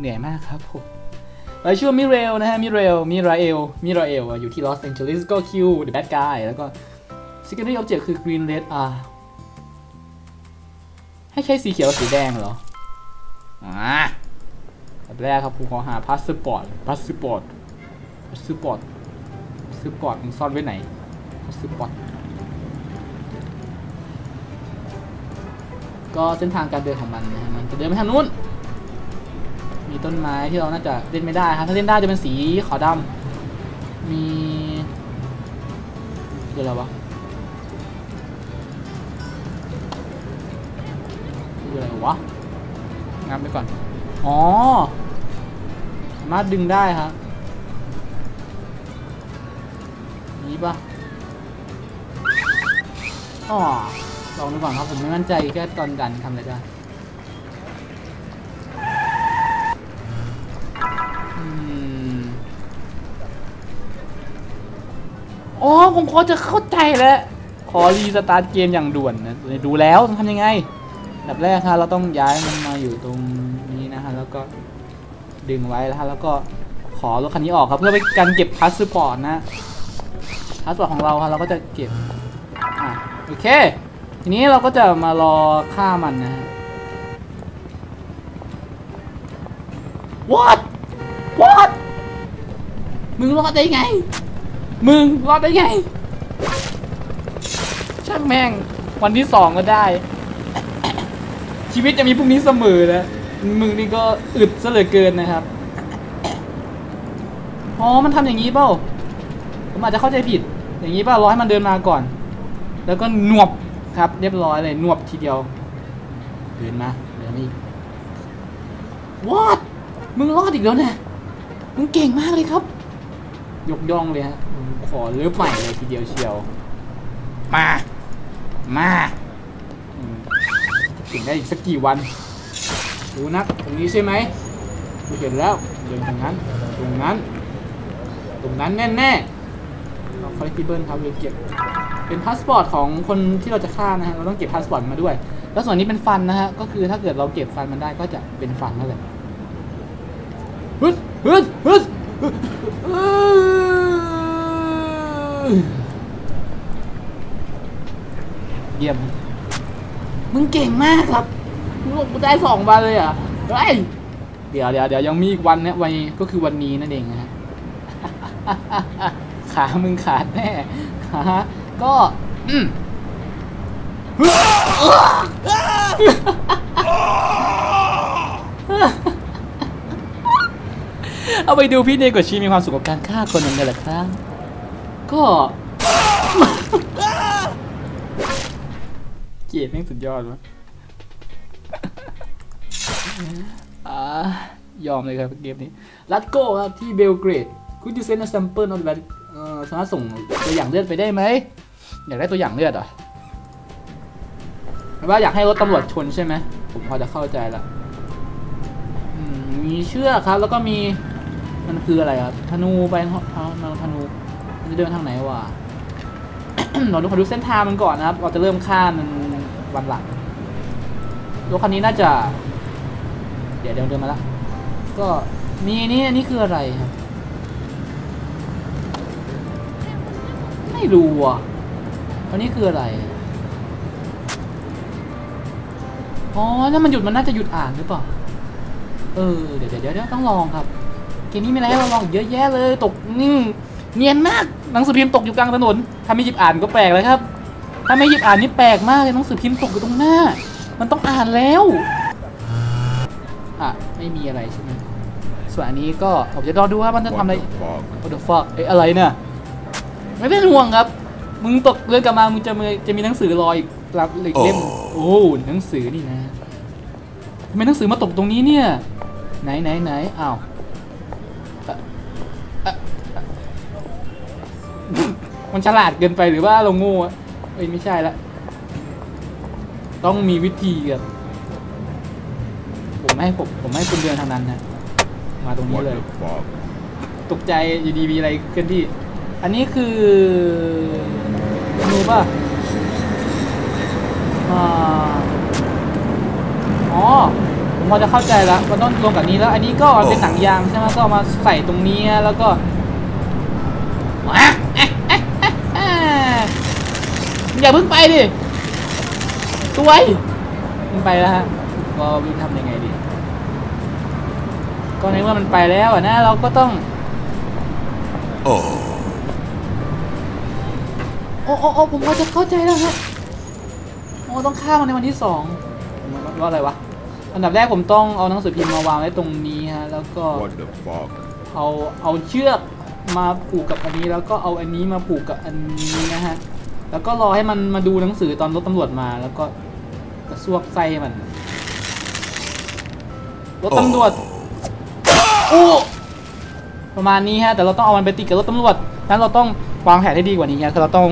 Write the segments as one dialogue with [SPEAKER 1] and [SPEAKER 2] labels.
[SPEAKER 1] เหนื่อยมากครับผมไปชื่อมิเรลนะฮะมิเรลมิราเอลมิราเอลอยู่ที่ลอสแองเจลิสก็คิวเดอะแบดกายแล้วก็ secondary object คือ green red r ให้ใช้สีเขียวสีแดงเหรออ่าแบบแรกครับผมขอหาพาสปอร์ตพาสปอร์ตพาสปอร์ตพาสปอร์ตมึงซ่อนไว้ไหนพาสปอร์ตก็เส้นทางการเดินของมันนะฮะมันจะเดินไปทางนู้น มีต้นไม้ที่เราน่าจะเล่นไม่ได้ครับถ้าเล่นได้จะเป็นสีขาวดำมีคืออะไรวะคืออะไรวะงับไปก่อน อ๋อ สามารถดึงได้ครับนี้ปะอ๋อลองดูก่อนครับผมไม่มั่นใจแค่ตอนดันทำอะไรได้ อ๋อผมพอจะเข้าใจแล้ว ขอรีสตาร์ทเกมอย่างด่วนนะดูแล้วต้องทำยังไงแบบแรกฮะเราต้องย้ายมันมาอยู่ตรงนี้นะฮะแล้วก็ดึงไว้แล้วฮะแล้วก็ขอรถคันนี้ออกครับเพื่อไปการเก็บพาสปอร์ตนะพาสปอร์ตของเราฮะเราก็จะเก็บอะโอเค ทีนี้เราก็จะมารอฆ่ามันนะฮะ what what มึงรอดได้ไง มึงรอดได้ไง ช่างแม่ง วันที่สองก็ได้ ชีวิตจะมีพรุ่งนี้เสมอนะ มึงนี่ก็อึดซะเหลือเกินนะครับ อ๋อ มันทำอย่างนี้เปล่า ผมอาจจะเข้าใจผิด อย่างนี้เปล่ารอให้มันเดินมาก่อน แล้วก็หนวบครับ เรียบร้อยเลยหนวบทีเดียว เดินมาเดินมาอีก what มึงรอดอีกแล้วนี่ยมึงเก่งมากเลยครับ ยกย่องเลยฮะผมขอเลือกใหม่เลยทีเดียวเชียว มา มาอืมจะเก่งได้อีกสักกี่วัน ดูนะตรงนี้ใช่ไหมกูเห็นแล้วเดินตรงนั้น ตรงนั้น ตรงนั้นแน่ๆเราคอลเลกติเบิลครับเราเก็บ เป็นพาสปอร์ตของคนที่เราจะฆ่านะฮะ เราต้องเก็บพาสปอร์ตมาด้วย แล้วส่วนนี้เป็นฟันนะฮะ ก็คือถ้าเกิดเราเก็บฟันมันได้ก็จะเป็นฟันนั่นแหละฮึดฮึดฮึด เยี่ยม มึงเก่งมากครับมึงลงกูได้สองวันเลยเหรอะเฮ้ยเดี๋ยวเดี๋ยวเดี๋ยวยังมีอีกวันเนี่ยวันนี้ก็คือวันนี้นั่นเองนะฮะขามึงขาดแน่ขาก็อืมเอาไปดูพี่เนกกับชีมีความสุขกับการฆ่าคนนั้นเลยแหละครับ ก็ เกียดแม่งสุดยอดวะอ่ายอมเลยครับเกมนี้ลัดโก้ครับที่เบลเกรดคุณจะเซน a sample of that เอ่อสามารถส่งตัวอย่างเลือดไปได้ไหม อยากได้ตัวอย่างเลือดเหรอหรือว่าอยากให้รถตำรวจชนใช่ไหม ผมพอจะเข้าใจละมีเชือกครับ แล้วก็มี มันคืออะไรครับ ธนูไปเอาธนู จะเดินทางไหนวะเราดูขอดูเส้นทางมันก่อนนะครับ เราจะเริ่มฆ่ามันวันหลังรถคันนี้น่าจะ เดี๋ยวเดี๋ยวเดินมาละก็มีนี่อันนี้คืออะไรครับ ไม่รู้อะอันนี้คืออะไรอ๋อถ้ามันหยุดมันน่าจะหยุดอ่านหรือเปล่า เออ เดี๋ยวเดี๋ยวเดี๋ยวต้องลองครับ เกมนี้มีอะไรให้เราลองเยอะแยะเลย ตกนิ่ง เนียนมากหนังสือพิมพ์ตกอยู่กลางถนนถ้าไม่หยิบอ่านก็แปลกเลยครับ ถ้าไม่หยิบอ่านนี่แปลกมากเลยหนังสือพิมพ์ตกอยู่ตรงหน้า มันต้องอ่านแล้วอะไม่มีอะไรใช่ไหมส่วนอันนี้ก็ผมจะรอดูว่ามันจะทำอะไร What the fuck เอ้ยอะไรเนี่ยไม่เป็นห่วงครับ มึงตกเรือกลับมามึงจะมีจะมีหนังสือรออีกรับอีกเล่มโอ้หนังสือนี่นะทำไมหนังสือมาตกตรงนี้เนี่ย ไหนไหนไหนอ้าว มันฉลาดเกินไปหรือว่าเราโง่อะเอ้ยไม่ใช่ละ ต้องมีวิธีครับผมไม่ให้ผมผมไม่ให้คุณเดินทางนั้นนะ มาตรงนี้
[SPEAKER 2] What
[SPEAKER 1] เลย
[SPEAKER 2] the fuck?
[SPEAKER 1] ตกใจอยู่ดีมีอะไรเคลื่อนที่ อันนี้คือนูป่ะอ่าอ๋อผมพอจะเข้าใจแล้วมันต้องรวมกับนี้แล้ว อันนี้ก็เอาเป็นหนังยางใช่ไหมก็เอามาใส่ตรงนี้แล้วก็อะอะอะอะอะ อย่าเพิ่งไปดิตัวไอ้มันไปแล้วฮะก็ไม่รู้ทำยังไงดี ก็ในเมื่อมันไปแล้วอะนะ เราก็ต้อง
[SPEAKER 2] Oh.
[SPEAKER 1] โอ้โอ้โอ้ผมพอจะเข้าใจแล้วครับโอ้ต้องฆ่ามันในวันที่สองมันว่าอะไรวะอันดับแรกผมต้องเอาหนังสือพิมพ์มาวางไว้ตรงนี้ฮะแล้วก็
[SPEAKER 2] What the fuck?
[SPEAKER 1] เอาเอาเชือกมาผูกกับอันนี้แล้วก็เอาอันนี้มาผูกกับอันนี้นะฮะ แล้วก็รอให้มันมาดูหนังสือตอนรถตำรวจมา แล้วก็กระซวกไส้มัน รถตำรวจโอ้ประมาณนี้ฮะ แต่เราต้องเอามันไปติดกับรถตำรวจ นั้นเราต้องวางแผนให้ดีกว่านี้ฮะคือเราต้อง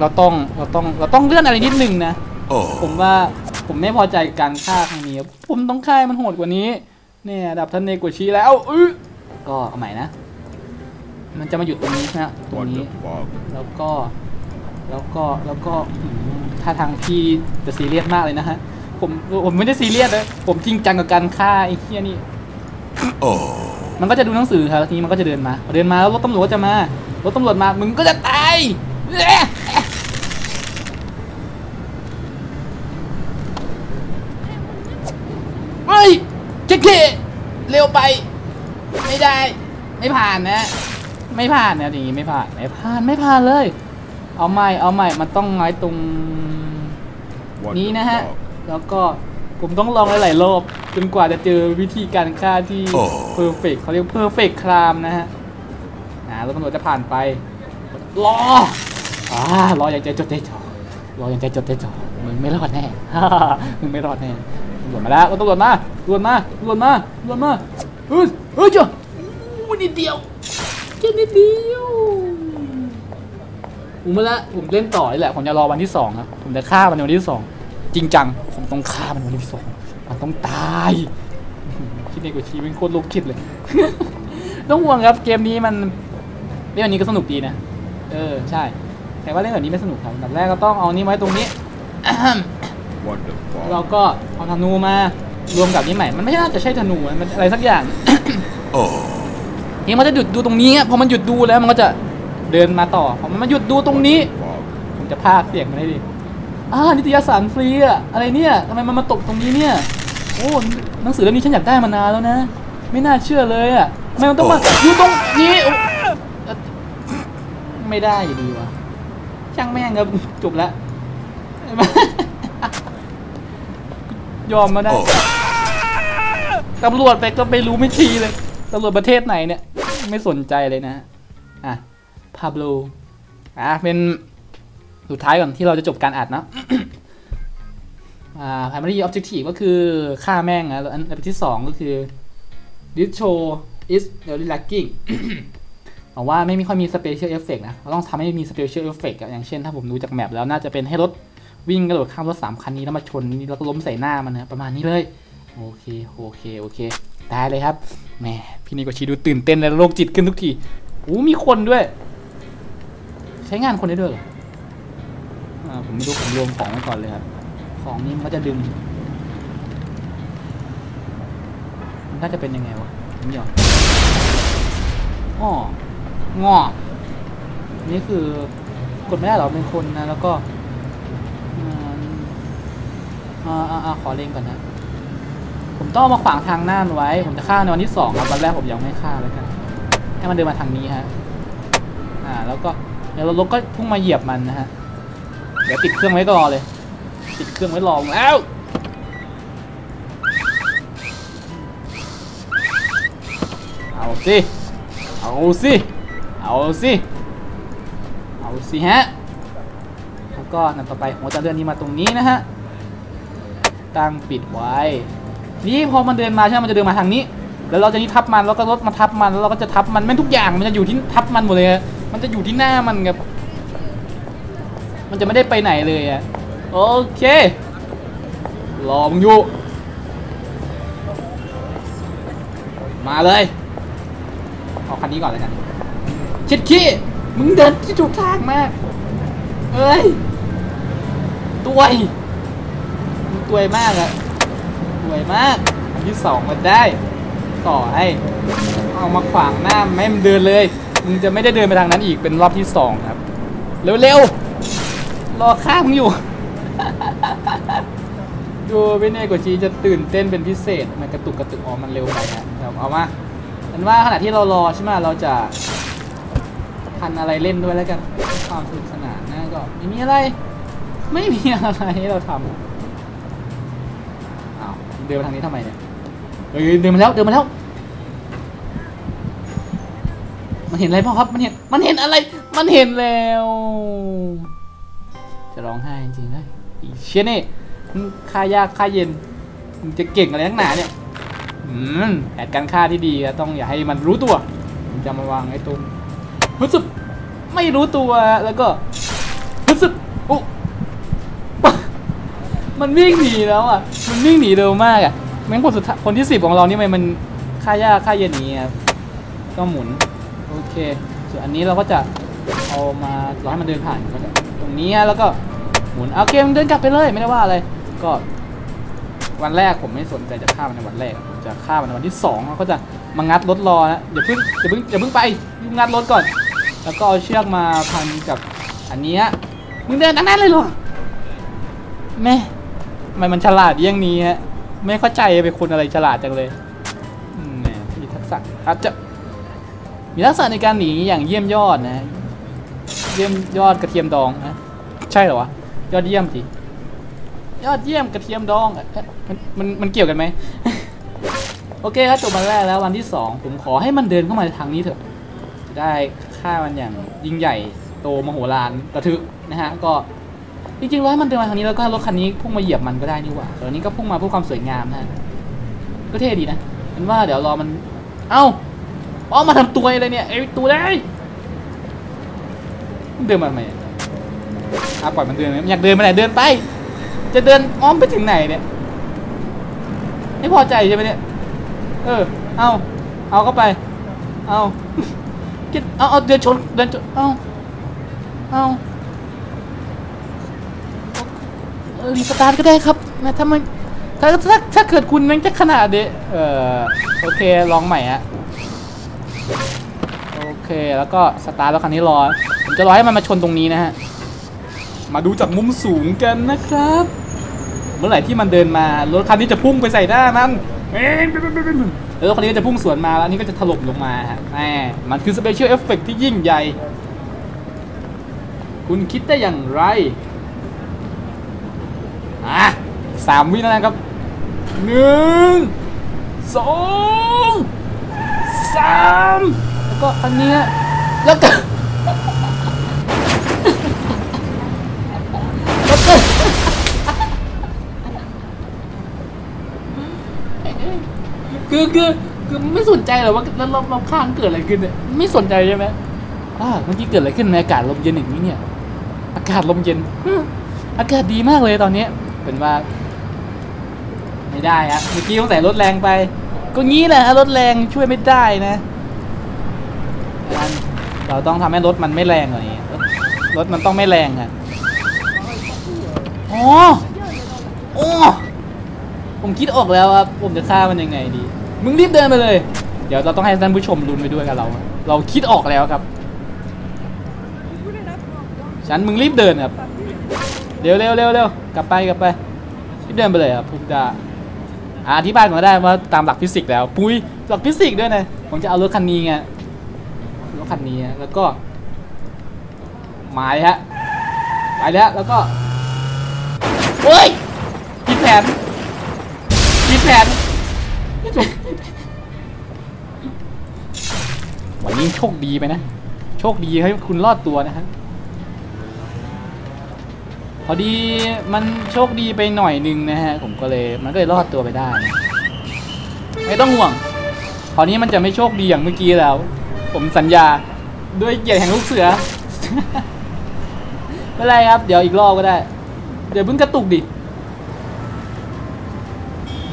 [SPEAKER 1] เราต้อง เราต้อง เราต้องเลื่อนอะไรนิดนึงนะ ผม
[SPEAKER 2] Oh.
[SPEAKER 1] ว่า ผมไม่พอใจการฆ่าครั้งนี้ครับผมต้องฆ่าให้มันโหดกว่านี้ เนี่ยดับท่านเนกุชิแล้วอื้อก็เอาใหม่นะ มันจะมาหยุดตรงนี้นะ ตรง
[SPEAKER 2] What
[SPEAKER 1] นี้
[SPEAKER 2] the fuck?
[SPEAKER 1] แล้วก็ แล้วก็แล้วก็อืมท่าทางพี่จะซีเรียสมากเลยนะฮะ ผมผมไม่ได้ซีเรียสนะผมจริงจังกับการฆ่าไอ้เหี้ยนี่
[SPEAKER 2] Oh.
[SPEAKER 1] มันก็จะดูหนังสือครับแล้วทีนี้มันก็จะเดินมาพอเดินมาแล้วรถตำรวจก็จะมารถตำรวจมามึงก็จะตายเอ๊ะเฮ้ยเจ๊กเกเร็วไป ไม่ได้ ไม่ผ่านนะ ไม่ผ่านนะอย่างงี้ไม่ผ่านไม่ผ่านไม่ผ่านเลย เอาใหม่เอาใหม่มันต้องไม้ตรง
[SPEAKER 2] What
[SPEAKER 1] นี้
[SPEAKER 2] the
[SPEAKER 1] นะฮะ
[SPEAKER 2] fuck?
[SPEAKER 1] แล้วก็ผมต้องลองหลายๆรอบจนกว่าจะเจอวิธีการฆ่าที่
[SPEAKER 2] โอ้
[SPEAKER 1] เพอร์เฟกเขาเรียกเพอร์เฟกครามนะฮะอ่ารถตำรวจจะผ่านไป รออ่ารออย่างใจจดใจจ่อรออย่างใจจดใจจ่อมึงไม่รอดแน่มึงไม่รอดแน่ตำรวจมาแล้วรถตำรวจมาตำรวจมาตำรวจมาตำรวจมาเฮ้ยเฮ้ยจ้ะอู้นิดเดียวแค่นิดเดียว ผมมาละผมเล่นต่อนี่แหละผมจะรอวันที่สองครับผมจะฆ่ามันในวันที่สองจริงจังผมต้องฆ่ามันวันที่สองมันต้องตายคิดในกูชีเป็นโคตรโลกคิดเลยต้องห่วงครับเกมนี้มันเล่นแบบนี้ก็สนุกดีนะเออใช่ แต่ว่าเล่นแบบนี้ไม่สนุกครับอันดับแรกก็ต้องเอานี้ไว้ตรงนี้
[SPEAKER 2] What the
[SPEAKER 1] เรา
[SPEAKER 2] fuck?
[SPEAKER 1] ก็เอาธนูมารวมกับนี้ใหม่ มันไม่ใช่น่าจะใช่ธนูนะมันอะไรสักอย่าง
[SPEAKER 2] Oh.
[SPEAKER 1] นี่มันจะหยุดดูตรงนี้อะพอมันหยุดดูแล้วมันก็จะ เดินมาต่อพอมันมาหยุดดูตรงนี้
[SPEAKER 2] Fuck.
[SPEAKER 1] ผมจะพากย์เสียงมันให้ดีอ่านิตยสารฟรีอะอะไรเนี่ยทำไมมันมาตกตรงนี้เนี่ย โอ้หนังสือเล่มนี้ฉันอยากได้มานานแล้วนะ ไม่น่าเชื่อเลยอะทำไมมันต้องมาอยู่ตรงนี้โอ้เอ่อไม่ได้อยู่ดีวะช่างแม่งครับจบแล้วยอมมาได้
[SPEAKER 2] Oh.
[SPEAKER 1] ตำรวจไปก็ไม่รู้ไม่ชี้เลยตำรวจประเทศไหนเนี่ย ไม่สนใจเลยนะอะ พาโบลอะเป็นสุดท้ายก่อนที่เราจะจบการอัดนะอ่า primary objective ก็คือฆ่าแม่งนะแล้วอันอันที่สองก็คือ this show is very lacking บอกว่าไม่มีค่อยมี special effect นะ เราต้องทำให้มี special effect อะอย่างเช่นถ้าผมดูจากแมปแล้วน่าจะเป็นให้รถวิ่งกระโดดข้ามรถสามคันนี้แล้วมาชนนี่แล้วก็ล้มใส่หน้ามันนะประมาณนี้เลย โอเค โอเค โอเค ได้เลยครับ แหม พี่นิโกชิดูตื่นเต้นและโรคจิตขึ้นทุกที อู้มีคนด้วย ใช้งานคนได้ด้วยเหรออ่าผมไม่รู้ผมรวมของไว้ก่อนเลยครับ ของนี้มันจะดึง มันน่าจะเป็นยังไงวะผมยอมอ้องอนี่คือกดไม่ได้หรอเป็นคนนะ แล้วก็อ่าอ่าขอเล่งก่อนนะ ผมต้องมาขวางทางหน้านไว้ ผมจะฆ่าในวันที่สองครับวันแรกผมยังไม่ฆ่าแล้วกันให้มันเดินมาทางนี้ฮะ อ่า แล้วก็ ดี๋ยวรถก็พุ่งมาเหยียบมันนะฮะ เดี๋ยวติดเครื่องไว้รอเลย ติดเครื่องไว้รอแล้วเอาสิ เอาสิ เอาสิ เอาสิฮะ แล้วก็นันต่อไปผมจะเลื่อนนี้มาตรงนี้นะฮะ ตั้งปิดไว้ นี่พอมันเดินมาใช่ไหมมันจะเดินมาทางนี้ แล้วเราจะนี่ทับมัน แล้วก็รถมาทับมัน แล้วเราก็จะทับมันแม่งทุกอย่างมันจะอยู่ที่ทับมันหมดเลยอะ มันจะอยู่ที่หน้ามันครับ มันจะไม่ได้ไปไหนเลยอะโอเค รอมึงอยู่ มาเลย เอาคันนี้ก่อนเลยกันชิดขี้ มึงเดินที่ถูกทางมาก เอ้ยตัวไอ้มึงตัวไอ้มากอะตัวไอ้มาก อันที่สองมาได้ ต่อให้ เอามาขวางหน้าไม่ให้มันเดินเลย มึงจะไม่ได้เดินไปทางนั้นอีกเป็นรอบที่สองครับ เร็วๆ รอข้ามงอยู่ ดูพี่เน่กว่าชีจะตื่นเต้นเป็นพิเศษ มันกระตุกกระตุกอ๋อมันเร็วไปนะครับเอามาเป็นว่าขณะที่เรารอใช่ไหมเราจะทันอะไรเล่นด้วยแล้วกัน ความสนุกสนานนะก็ไม่มีอะไร ไม่มีอะไรให้เราทำอ้าวเดินมาทางนี้ทำไมเนี่ยเดินมาแล้วเดินมาแล้ว มันเห็นอะไรเปล่าครับ มันเห็น มันเห็นอะไร มันเห็นแล้ว จะร้องไห้จริงๆเลยอีเชี่ยนี่มึงฆ่ายากฆ่าเย็นมึงจะเก่งอะไรนักหนาเนี่ย อืมแผนการฆ่าที่ดีต้องอย่าให้มันรู้ตัวมึงจะมาวางไอ้ตรงฮึสึบไม่รู้ตัวแล้วก็ฮึสึบอุ๊ปะมันวิ่งหนีแล้วอะ มันวิ่งหนีเร็วมากอะแม่งคนสุดคนที่สิบของเรานี่มันมันฆ่ายากฆ่าเย็นนี้ครับก็หมุน โอเค ส่วนอันนี้เราก็จะเอามาเราให้มันเดินผ่านก็จะตรงนี้แล้วก็หมุนเอาโอเคมันเดินกลับไปเลยไม่ได้ว่าอะไร ก็วันแรกผมไม่สนใจจะฆ่ามันในวันแรกผมจะฆ่ามันในวันที่สองแล้วก็จะมางัดรถรอนะอย่าเพิ่งอย่าเพิ่งอย่าเพิ่งไปงัดรถก่อน แล้วก็เอาเชือกมาพันกับอันนี้มึงเดินทางนั้นเลยเหรอแม่ทำไมมันฉลาดเยี่ยงนี้ฮะไม่เข้าใจเป็นคนอะไรฉลาดจังเลยอืมแหมมีทักษะอาจจะ มีทักษณะในการหนีอย่างเยี่ยมยอดนะ เยี่ยมยอดกระเทียมดองนะ ใช่เหรอวะ ยอดเยี่ยมสิยอดเยี่ยมกระเทียมดองมันมันมันเกี่ยวกันไหมโอเคครับจบวันแรกแล้ววันที่สองผมขอให้มันเดินเข้ามาทางนี้เถอะ จะได้ฆ่ามันอย่างยิ่งใหญ่โตมโหฬารกระทึกนะฮะก็จริงๆแล้วให้มันเดินมาทางนี้แล้วก็รถคันนี้พุ่งมาเหยียบมันก็ได้นี่หว่าตอนนี้ก็พุ่งมาเพื่อความสวยงามนะก็เท่ดีนะเป็นว่าเดี๋ยวรอมัน เอ้า อ๋อมาทำตัวอะไรเนี่ยไอ้ตัวได้มันเดินมาทำไมอะอะปล่อยมันเดินไหมอยากเดินไปไหนเดินไป จะเดินอ้อมไปถึงไหนเนี่ยไม่พอใจใช่ไหมเนี่ยเออเอาเอาเข้าไป เอาคิดเอาเอาเดินชนเดินชนเอาเอารีสตาร์ทก็ได้ครับนะถ้ามันถ้าถ้าถ้าเกิดคุณแม่งจะขนาดเดเออโอเคลองใหม่ฮะ เค แล้วก็สตาร์ทแล้วคันนี้รอ ผมจะรอให้มันมาชนตรงนี้นะฮะ มาดูจากมุมสูงกันนะครับ เมื่อไหร่ที่มันเดินมารถคันนี้จะพุ่งไปใส่หน้ามันแล้วรถคันนี้ก็จะพุ่งสวนมาแล้วนนี้ก็จะถล่มลงมาฮะแหมมันคือสเปเชียลเอฟเฟกที่ยิ่งใหญ่ คุณคิดได้อย่างไร อะสามวินะครับหนึ่งสองสาม ก็อันเนี้ยแล้วก็แล้วก็คือคือคือไม่สนใจหรอว่าแล้วรอบรอบข้างเกิดอะไรขึ้นเนี่ยไม่สนใจใช่ไหมอ่าเมื่อกี้เกิดอะไรขึ้นในอากาศลมเย็นอย่างนี้เนี่ย อากาศลมเย็นอากาศดีมากเลยตอนนี้เป็นว่า ไม่ได้ฮะเมื่อกี้ต้องใส่รถแรงไป ก็งี้แหละฮะรถแรงช่วยไม่ได้นะ เราต้องทำให้รถมันไม่แรงกว่านี้ รถรถมันต้องไม่แรงอะอ๋อโอ้ผมคิดออกแล้วครับผมจะฆ่ามันยังไงดี มึงรีบเดินไปเลย เดี๋ยวเราต้องให้ท่านผู้ชมลุ้นไปด้วยกับเรา เราคิดออกแล้วครับ ฉันมึงรีบเดินครับ เร็วเร็วเร็วเร็วกลับไปกลับไป รีบเดินไปเลยครับผมจะอธิบายก็ได้ว่าตามหลักฟิสิกส์แล้ว ปุ้ยหลักฟิสิกส์ด้วยนะ ผมจะเอารถคันนี้ไง คันนี้แล้วก็หมายฮะไปแล้วแล้วก็เฮ้ยผิดแผนผิดแผนผิดแผนวันนี้โชคดีไปนะ โชคดีให้คุณรอดตัวนะฮะพอดีมันโชคดีไปหน่อยหนึงนะฮะ ผมก็เลยมันก็เลยรอดตัวไปได้ ไม่ต้องห่วงคราวนี้มันจะไม่โชคดีอย่างเมื่อกี้แล้ว ผมสัญญาด้วยเกียรติแห่งลูกเสือ ไม่ไรครับ เดี๋ยวอีกรอบก็ได้ เดี๋ยวเพิ่งกระตุกดิ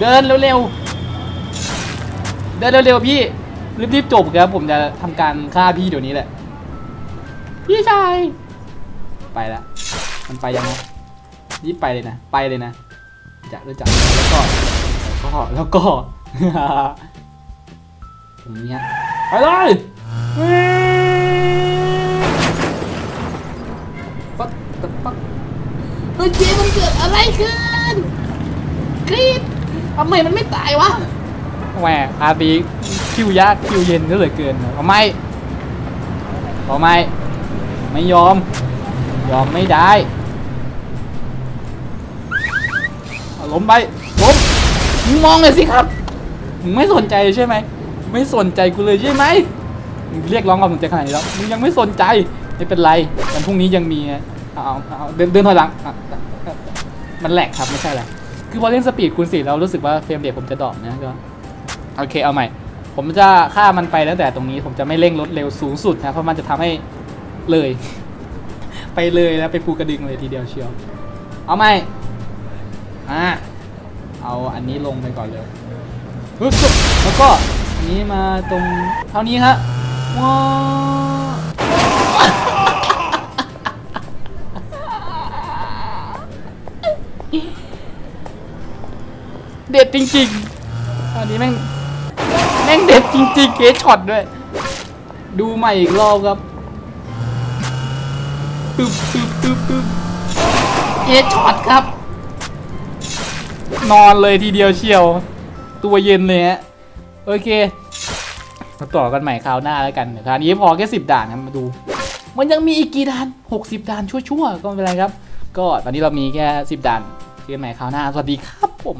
[SPEAKER 1] เดินเร็วๆ เดินเร็วๆพี่ รีบๆจบครับ ผมจะทำการฆ่าพี่เดี๋ยวนี้แหละ พี่ชาย ไปล้วมันไปยังไงรีบไปเลยนะ ไปเลยนะจะริ่มจากแล้วก็โอเคก็แล้วก็ตรงนี้ฮะไปเลย ปักปักปักเฮ้ยเจมันเกิดอะไรขึ้นกรีดทำไมมันไม่ตายวะแหวอาร์บีคิวยากคิวเย็นก็เหลือเกินเอาไม่เอาไม่ไม่ยอม ยอมไม่ได้ล้มไปล้มมึงมองเลยสิครับมึงไม่สนใจใช่ไหม ไม่สนใจกูเลยใช่ไหม เรียกร้องความสนใจขนาดนี้แล้วมึงยังไม่สนใจไม่เป็นไรวันพรุ่งนี้ยังมีเอาเอาเดินเดินถอยหลังมันแหลกครับไม่ใช่แหละคือพอเล่นสปีดคูณสี่เรารู้สึกว่าเฟรมเรทผมจะดรอปนะก็โอเคเอาใหม่ ผมจะฆ่ามันไปตั้งแต่ตรงนี้ ผมจะไม่เร่งรถเร็วสูงสุดนะเพราะมันจะทำให้เลย ไปเลยแล้วไปภูกระดึงเลยทีเดียวเชียว เอาใหม่อ่าเอาอันนี้ลงไปก่อนเลยแล้วก็อันนี้มาตรงเท่านี้ฮะ ว้าเด็ดจริงๆอันนี้แม่ง แม่งเด็ดจริงๆเกช็อตด้วย ดูใหม่อีกรอบครับตึ๊บตึ๊บตึ๊บตึ๊บเกช็อตครับ นอนเลยทีเดียวเชียว ตัวเย็นเลยฮะ โอเค มาต่อกันใหม่คราวหน้าแล้วกันเดี๋ยวคราวนี้พอแค่สิบด่านนะมาดู มันยังมีอีกกี่ด่านหกสิบด่านชั่วๆก็ไม่เป็นไรครับ ก็ตอนนี้เรามีแค่สิบด่านเจอกันใหม่คราวหน้าสวัสดีครับผม